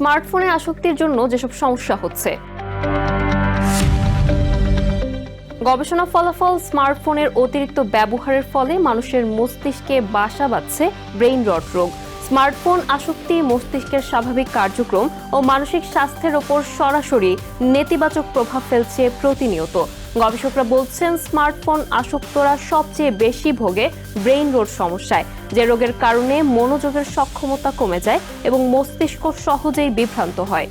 স্মার্টফোনে আসক্তির জন্য যেসব সমস্যা হচ্ছে। গবেষণা ফলাফল স্মার্টফোনের অতিরিক্ত ব্যবহারের ফলে মানুষের মস্তিষ্কে বাসা বাঁধছে ব্রেইন রট রোগ। স্মার্টফোন আসক্তি, মস্তিষ্কের স্বাভাবিক কার্যক্রম ও মানসিক স্বাস্থ্যের ওপর সরাসরি নেতিবাচক প্রভাব ফেলছে প্রতিনিয়ত। গবেষকরা বলছেন, স্মার্টফোন আসক্তরা সবচেয়ে বেশি ভোগে ব্রেইন রোড সমস্যায়, যে রোগের কারণে মনোযোগের সক্ষমতা কমে যায় এবং মস্তিষ্ক সহজেই বিভ্রান্ত হয়।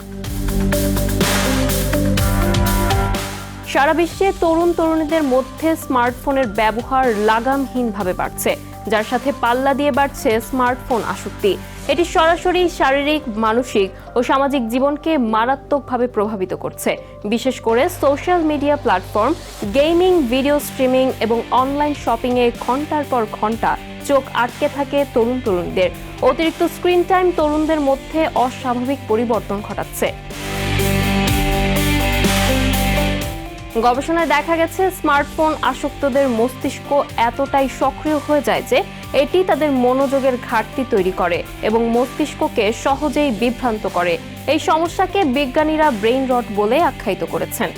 সারা বিশ্বে তরুণ তরুণীদের মধ্যে স্মার্টফোনের ব্যবহার লাগামহীনভাবে বাড়ছে। যার সাথে পাল্লা দিয়ে বাড়ছে স্মার্টফোন আসক্তি। এটি সরাসরি শারীরিক, মানসিক ও সামাজিক জীবনকে মারাত্মকভাবে প্রভাবিত করছে। বিশেষ করে social media platform, gaming, video streaming এবং অনলাইন শপিংয়ে ঘণ্টার পর ঘণ্টা চোখ আটকে থাকে তরুণ তরুণীদের। অতিরিক্ত স্ক্রিন টাইম তরুণদের মধ্যে অস্বাভাবিক পরিবর্তন ঘটাচ্ছে। গবেষণায় দেখা গেছে, স্মার্টফোন আসক্তদের মস্তিষ্ক এতটাই সক্রিয় হয়ে যায় যে এটি তাদের মনোযোগের ঘাটতি তৈরি করে এবং মস্তিষ্ককে সহজেই বিভ্রান্ত করে। এই সমস্যাকে বিজ্ঞানীরা ব্রেইন রট বলে আখ্যায়িত করেছেন।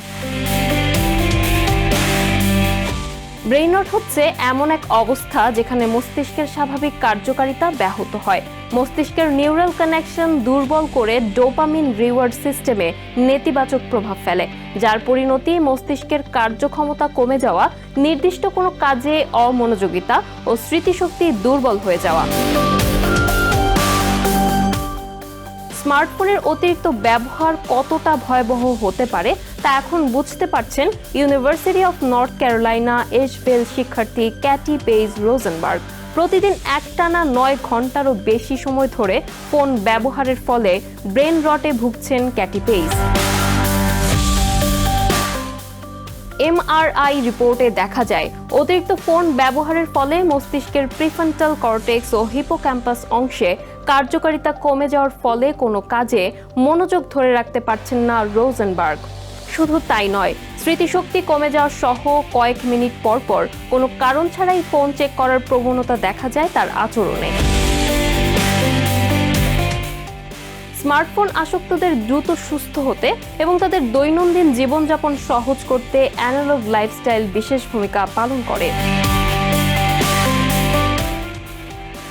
ব্রেইন রট হচ্ছে এমন এক অবস্থা যেখানে মস্তিষ্কের স্বাভাবিক কার্যকারিতা ব্যাহত হয়। মস্তিষ্কের নিউরাল কানেকশন দুর্বল করে ডোপামিন রিওয়ার্ড সিস্টেমে নেতিবাচক প্রভাব ফেলে, যার পরিণতি মস্তিষ্কের কার্যক্ষমতা কমে যাওয়া, নির্দিষ্ট কোনো কাজে অমনোযোগিতা ও স্মৃতিশক্তি দুর্বল হয়ে যাওয়া। স্মার্টফোনের অতিরিক্ত ব্যবহার কতটা ভয়াবহ হতে পারে তা এখন বুঝতে পারছেন University of North Carolina Asheville শিক্ষার্থী ক্যাটি পেইজ রোজেনবার্গ প্রতিদিন একটানা নয় ঘন্টারও বেশি সময় ধরে ফোন ব্যবহারের ফলে ব্রেন রটে ভুগছেন ক্যাটি পেইজ এমআরআই রিপোর্টে দেখা যায়, অতিরিক্ত ফোন ব্যবহারের ফলে মস্তিষ্কের প্রিফ্রন্টাল কর্টেক্স ও হিপোক্যাম্পাস অংশে কার্যকারিতা কমে যাওয়ার ফলে কোনো কাজে মনোযোগ ধরে রাখতে পারছেন না রোজেনবার্গ। শুধু তাই নয়, স্মৃতিশক্তি কমে যাওয়া সহ কয়েক মিনিট পর পর কোনো কারণ ছাড়াই ফোন চেক করার প্রবণতা দেখা যায় তার আচরণে। স্মার্টফোন আসক্তদের দ্রুত সুস্থ হতে এবং তাদের দৈনন্দিন জীবনযাপন সহজ করতে অ্যানালগ লাইফস্টাইল বিশেষ ভূমিকা পালন করে।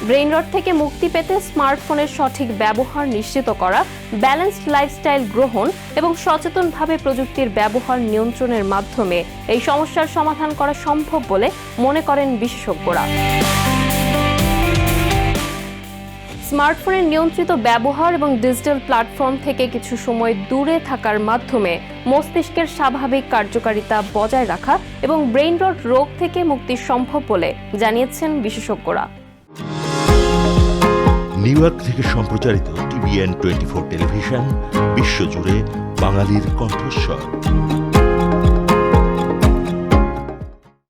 ব্রেইন রট থেকে মুক্তি পেতে স্মার্টফোনের সঠিক ব্যবহার নিশ্চিত করা, ব্যালেন্সড লাইফস্টাইল গ্রহণ এবং সচেতনভাবে প্রযুক্তির ব্যবহার নিয়ন্ত্রণের মাধ্যমে এই সমস্যার সমাধান করা সম্ভব বলে মনে করেন বিশেষজ্ঞরা। স্মার্টফোনের নিয়ন্ত্রিত ব্যবহার এবং ডিজিটাল প্ল্যাটফর্ম থেকে কিছু সময় দূরে থাকার মাধ্যমে মস্তিষ্কের স্বাভাবিক কার্যকারিতা বজায় রাখা এবং ব্রেইন রট রোগ থেকে মুক্তি সম্ভব বলে জানিয়েছেন বিশেষজ্ঞরা। নিউ ইয়র্ক থেকে সম্প্রচারিত টিভিএন টোয়েন্টি ফোর টেলিভিশন বিশ্বজুড়ে বাঙালির কণ্ঠস্বর।